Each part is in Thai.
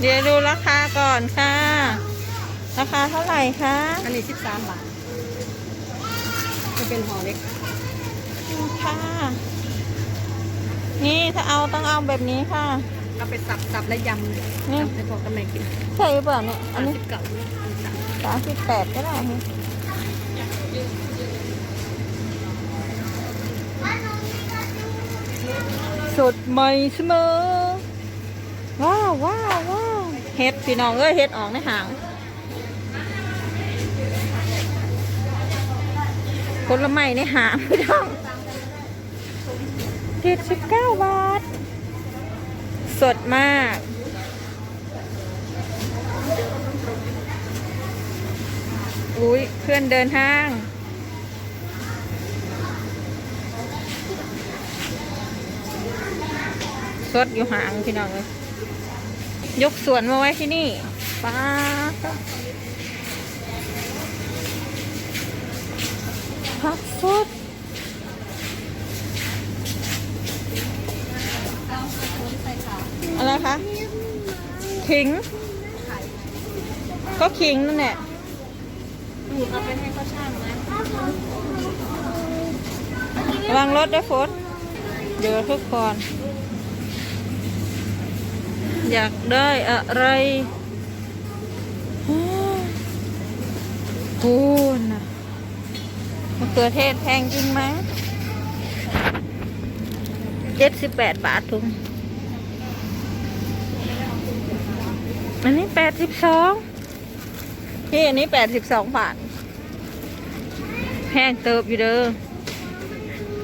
เดี๋ยวดูราคาก่อนค่ะ ราคาเท่าไหร่คะอันนี้สิบสามบาทจะเป็นห่อเล็กค่ะ นี่ถ้าเอาต้องเอาแบบนี้ค่ะเอาไปสับสับและยำนี่ยำให้พอกับแม่กินใช่หรือเปล่าเนี่ยอัอันนนี้สิบเก้าสามสิบแปดก็ได้นี่สดใหม่เสมอ ว้าวว้าวว้าว เฮ็ดพี่น้องเอ้ยเฮ็ดออกในหางผลไม้ในหางพี่น้องเจ็ดสิบเก้าบาท สดมากอุ้ยเพื่อนเดินห้าง สดอยู่หางพี่น้องเลย ยกสวนมาไว้ที่นี่ป้าบผักสดอะไรคะขิง ก็ขิงนั่นแหละเอาไปให้เขาช่างนะระวังรถด้วยฝนเดี๋ยวทุกคน อยากได้อะไรพูนนะมะเขือเทศแพงจริงไหมเจ็ดสิบแปดบาทถุงอันนี้แปดสิบสองที่อันนี้แปดสิบสองบาทแพงเติบอยู่เด้อ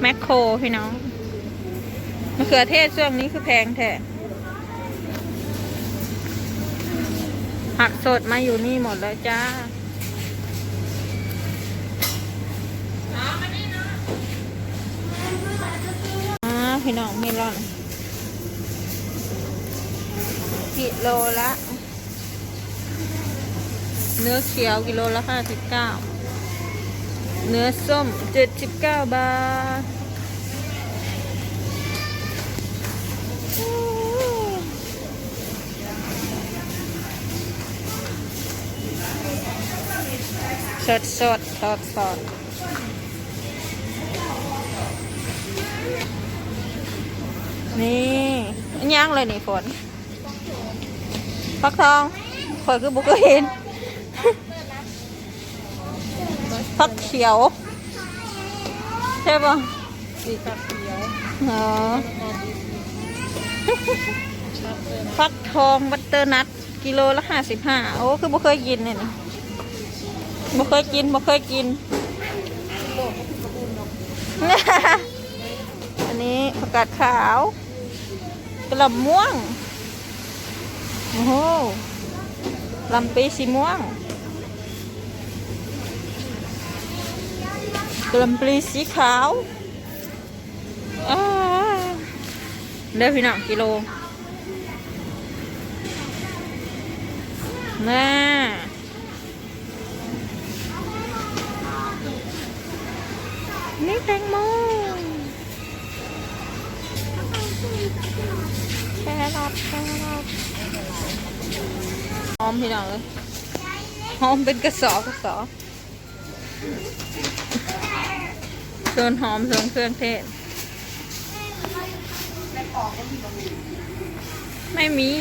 แมคโครพี่น้องมะเขือเทศช่วงนี้คือแพงแท้ ผักสดมาอยู่นี่หมดแล้วจ้าอ่าพี่น้องเมลอนกิโลละ เนื้อเขียวกิโลละห้าสิบเก้าเนื้อส้มเจ็ดสิบเก้าบาท สดสดสดสดนี่อันย่างเลยนี่ฝนฟักทองฝนคือบุกเห็นฟักเขียว ใช่ป่ะสีสับเขียวอ๋อฟักทองบัตเตอร์นัท กิโลละห้าสิบห้าโอ้คือบ่เคยกินเนี่ยนี่บ่เคยกินบ่เคยกิน อันนี้ผักกาดขาวกระลำม่วง โอ้โหลำปีสีม่วงกระลำปลีสีขาวอ้าเด้อพี่น้องกิโล น่านี่แตงโมแครอทแครอทหอมพี่น้องเลยหอมเป็นกระสอบกระสอบส่วนหอมส่วนเครื่องเทศ ไม่มี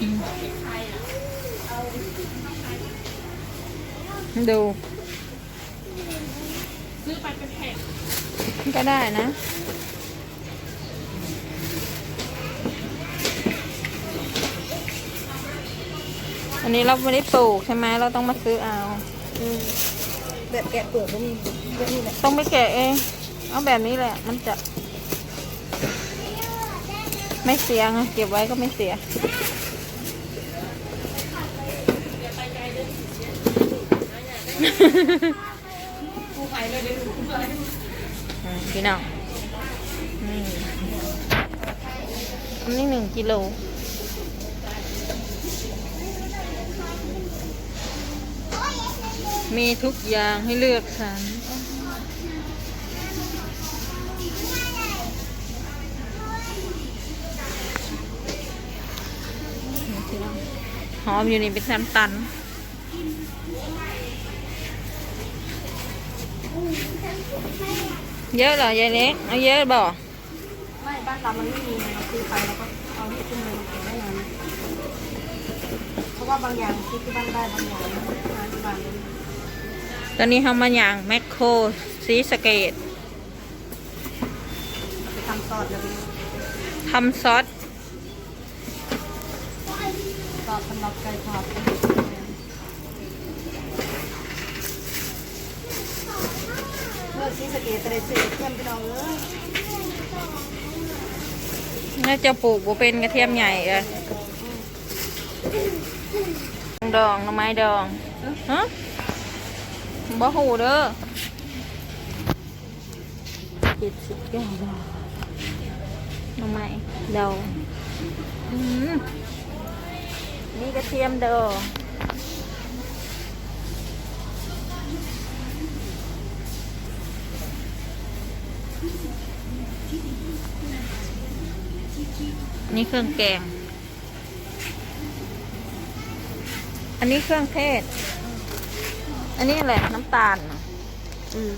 ดู ซื้อไปเป็นแผ่นก็ได้นะ อันนี้เราไม่ได้ปลูกใช่ไหมเราต้องมาซื้อเอาแบบแกะเปลือกก็มีแบบนี้แหละต้องไปแกะเอง เอาแบบนี้แหละ มันจะไม่เสียไงเก็บไว้ก็ไม่เสีย กี่ยพี่น้องอันนี้หนึ่งกิโลมีทุกอย่างให้เลือกสรรหอมอยู่นี่เป็นแซมตัน เยอะเหรอยายเล็กเอาเยอะบ่ไม่บ้านเรามันไม่มีเราซื้อไปแล้วก็เอาที่ขึ้นเลยเก็บได้นานเพราะว่าบางอย่างซื้อที่บ้านได้บางอย่างหาที่บ้านไม่ได้ตอนนี้เขามาอย่างแมคโครซีสเกตไปทำซอสแล้วทำซอสซอสสำหรับไก่ทอดเมื่ อซีสะเกตจะได้ซื้อเทียมพี่น้องเอ้ยน่าจะปลูกบ่เป็นกระเทียมใหญ่เลยดองหน่อไม้ดองฮะบ่หูเด้อเจ็ดสิบเก้าบาทหน่อไม้ดองอืมนี่กระเทียมดอง นี่เครื่องแกง อันนี้เครื่องเทศ อันนี้อะไรน้ำตาลเหรออืม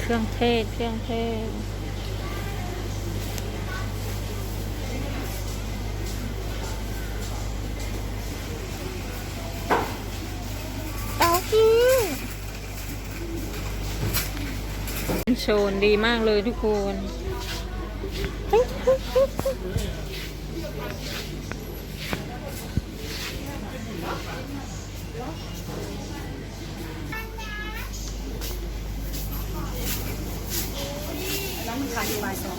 เครื่องเทศ เครื่องเทศ โชนดีมากเลยทุกคนแล้วมันขายอยู่บ่ายสอง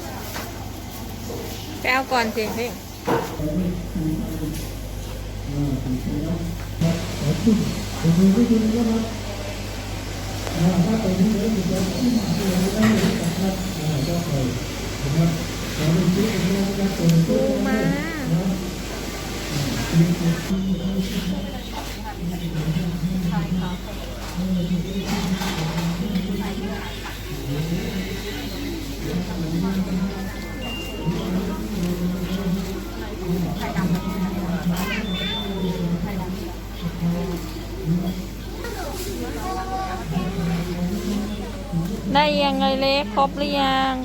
ไปเอาก่อนสิพี่ปูมาขายขาไยังไงเล็กครบหรือยัง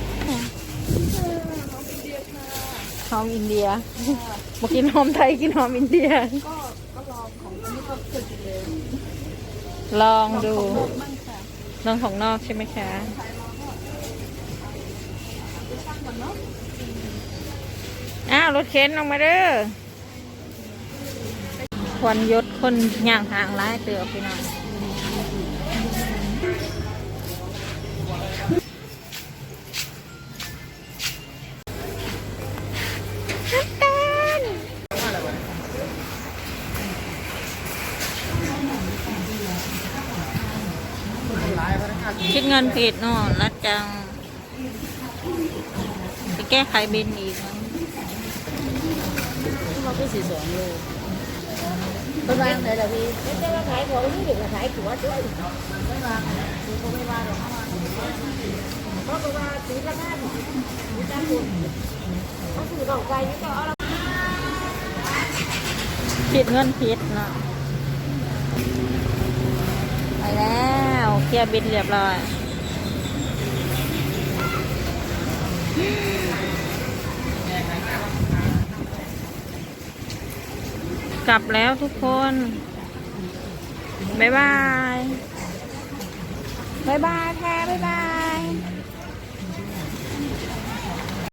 ห อมอินเดียมากินหอมไทยกินหอมอินเดีย ก็ก็ลองของอันนี้ก็เคยกินเลยลองดูของโลกมั่งค่ะลองของนอกใช่ไหมคะไปช่างก่อนเนาะอ้าวรถเข็นออกมาเด้อควันยศคนย่างทางร้ายเตือไปหน่อย คิดเงินผิดเนาะรัดจัง ไปแก้ไขบินอีกมั้งเราก็สี่สองโลเป็นวางไหนล่ะพี่ไม่ใช่ว่าขายของนี่เด็กมาขายถั่วด้วยไม่วางคือเขาไม่วางหรอกเขาวางเพราะว่าสีละห้าหน่อยมีการบุญเขาถือของไกลนี่ก็เอาละผิดเงินผิดเนาะแล้ว เคลียร์บินเรียบร้อยกลับแล้วทุกคน บ๊ายบาย บ๊ายบายแท้บ๊ายบาย